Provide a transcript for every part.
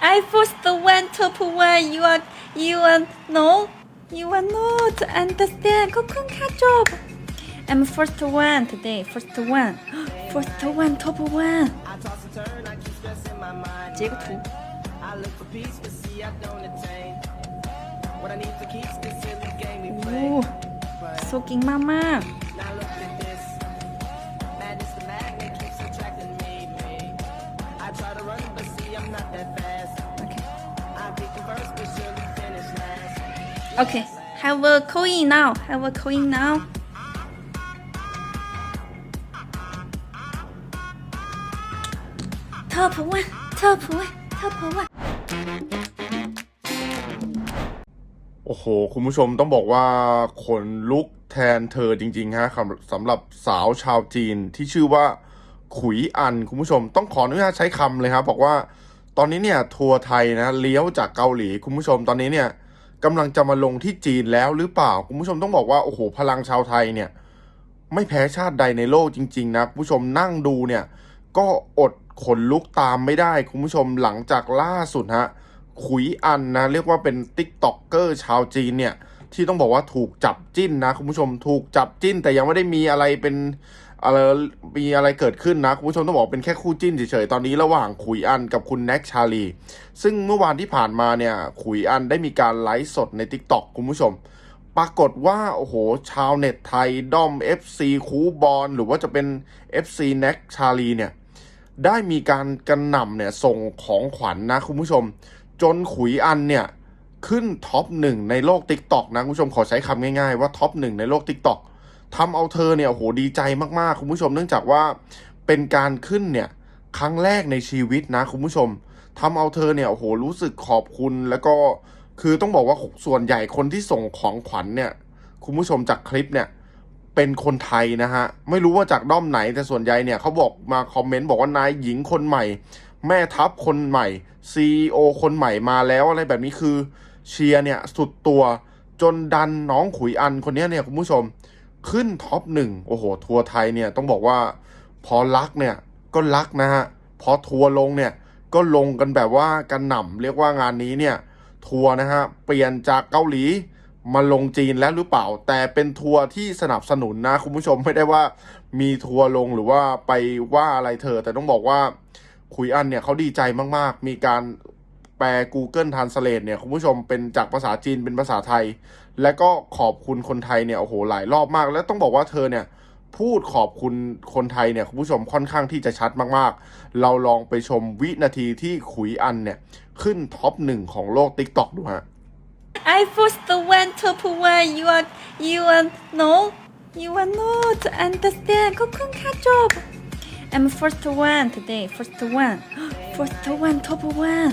I first the one top one. You are, you are no, you are not understand. Go, go, cat job. I'm first one today. First one, first one top one. 截个图。哦，so 劲妈妈。 โอเค have a coin now have a coin now เธอผัวเธอผัวเธอผัวโอ้โห คุณผู้ชมต้องบอกว่าขนลุกแทนเธอจริง ๆ ฮะสำหรับสาวชาวจีนที่ชื่อว่าขุยอัน คุณผู้ชมต้องขออนุญาตใช้คำเลยครับ บอกว่าตอนนี้เนี่ยทัวร์ไทยนะเลี้ยวจากเกาหลี คุณผู้ชมตอนนี้เนี่ย กำลังจะมาลงที่จีนแล้วหรือเปล่า คุณผู้ชมต้องบอกว่าโอ้โหพลังชาวไทยเนี่ย ไม่แพ้ชาติใดในโลกจริง ๆ นะคุณผู้ชมนั่งดูเนี่ย ก็อดขนลุกตามไม่ได้คุณผู้ชมหลังจากล่าสุดฮะขุยอันนะ เรียกว่าเป็นติ๊กต็อกเกอร์ชาวจีนเนี่ย ที่ต้องบอกว่าถูกจับจิ้นนะคุณผู้ชมถูกจับจิ้นแต่ยังไม่ได้มีอะไรเป็น อะไรมีอะไรเกิดขึ้นนะ คุณผู้ชมต้องบอกเป็นแค่คู่จิ้นเฉยๆ ตอนนี้ระหว่างขุยอันกับคุณแน็กชาลี ซึ่งเมื่อวานที่ผ่านมาเนี่ยขุยอันได้มีการไลฟ์สดใน t ิ k t o k คุณผู้ชม ปรากฏว่า โอ้โห ชาวเน็ตไทยด้อม FC คูบอลหรือว่าจะเป็น FC แน็กชาลีเนี่ยได้มีการกระหน่ำเนี่ยส่งของขวัญนะคุณผู้ชม จนขุยอันเนี่ยขึ้นท็อปหนึ่งในโลก t ิ k t o k นะคุณผู้ชมขอใช้คำง่ายๆว่าท็อปหนึ่งในโลก t ิ k t o k ทำเอาเธอเนี่ยโหดีใจมากๆ คุณผู้ชม เนื่องจากว่าเป็นการขึ้นเนี่ยครั้งแรกในชีวิตนะคุณผู้ชมทำเอาเธอเนี่ยโหรู้สึกขอบคุณแล้วก็คือต้องบอกว่าส่วนใหญ่คนที่ส่งของขวัญเนี่ย คุณผู้ชมจากคลิปเนี่ยเป็นคนไทยนะฮะ ไม่รู้ว่าจากด้อมไหนแต่ส่วนใหญ่เนี่ยเขาบอกมาคอมเมนต์บอกว่านายหญิงคนใหม่ แม่ทัพคนใหม่ CEO คนใหม่มาแล้วอะไรแบบนี้คือเชียร์เนี่ยสุดตัวจนดันน้องขุยอันคนนี้เนี่ยคุณผู้ชม ขึ้นท็อปหนึ่งโอ้โห ทัวร์ไทยเนี่ยต้องบอกว่าพอรักเนี่ยก็รักนะฮะ พอทัวร์ลงเนี่ยก็ลงกันแบบว่ากันหน่ำเรียกว่างานนี้เนี่ยทัวร์นะฮะเปลี่ยนจากเกาหลีมาลงจีนแล้วหรือเปล่า แต่เป็นทัวร์ที่สนับสนุนนะ คุณผู้ชมไม่ได้ว่ามีทัวร์ลงหรือว่าไปว่าอะไรเธอ แต่ต้องบอกว่าคุยอันเนี่ยเขาดีใจมากๆ มีการ แปล Google Translate เนี่ยคุณผู้ชมเป็นจากภาษาจีนเป็นภาษาไทย และก็ขอบคุณคนไทยเนี่ยโอ้โหหลายรอบมาก แล้วต้องบอกว่าเธอเนี่ยพูดขอบคุณคนไทยเนี่ยคุณผู้ชมค่อนข้างที่จะชัดมากๆ เราลองไปชมวินาทีที่ขุยอันเนี่ยขึ้นท็อปหนึ่งของโลก TikTok ดูฮะ I first one top one you are you are no you are not understand ขอบคุณค่ะจบ I'm first one today first one first one top one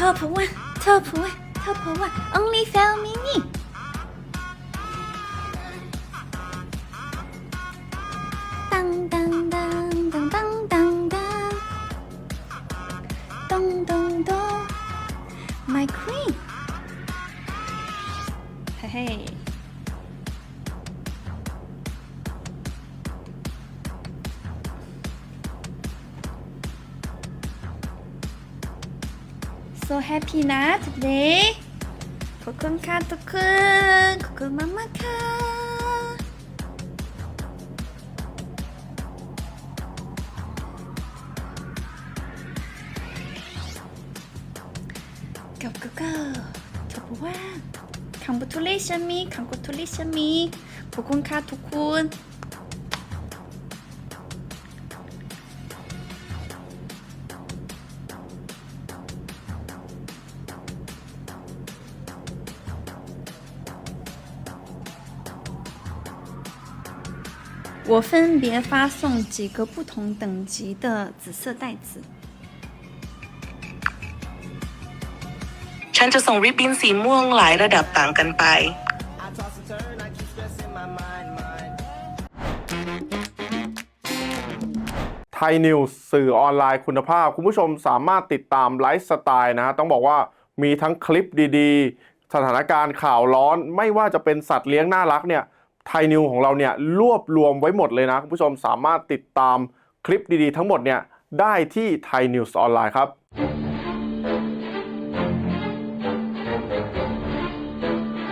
เธอผัวเธอผัวเธอผัว only family ตังตังตังตังตังตังตังตงตงตง my queen เฮ้ so happy นะ today ขอบคุณค่ะทุกคนขอบคุณมากมากๆค่ะ go go go ขอบคุณว่าขังบุทุเลชมีขังกุทุเลชมีขอบคุณค่ะทุกคน 我分别发送几个不同等级的紫色袋子。 ฉันจะส่งริบบิ้นสีม่วงหลายระดับต่างกันไป I toss and turn, I keep stressing my mind, mind. ไทยนิวส์สื่อออนไลน์คุณภาพ คุณผู้ชมสามารถติดตามไลฟ์สไตล์นะฮะต้องบอกว่ามีทั้งคลิปดีๆ สถานการณ์ข่าวร้อน ไม่ว่าจะเป็นสัตว์เลี้ยงน่ารักเนี่ย ไทยนิวของเราเนี่ยรวบรวมไว้หมดเลยนะคุณผู้ชมสามารถติดตามคลิปดีๆทั้งหมดเนี่ยได้ที่ไทยนิวส์ออนไลน์ครับ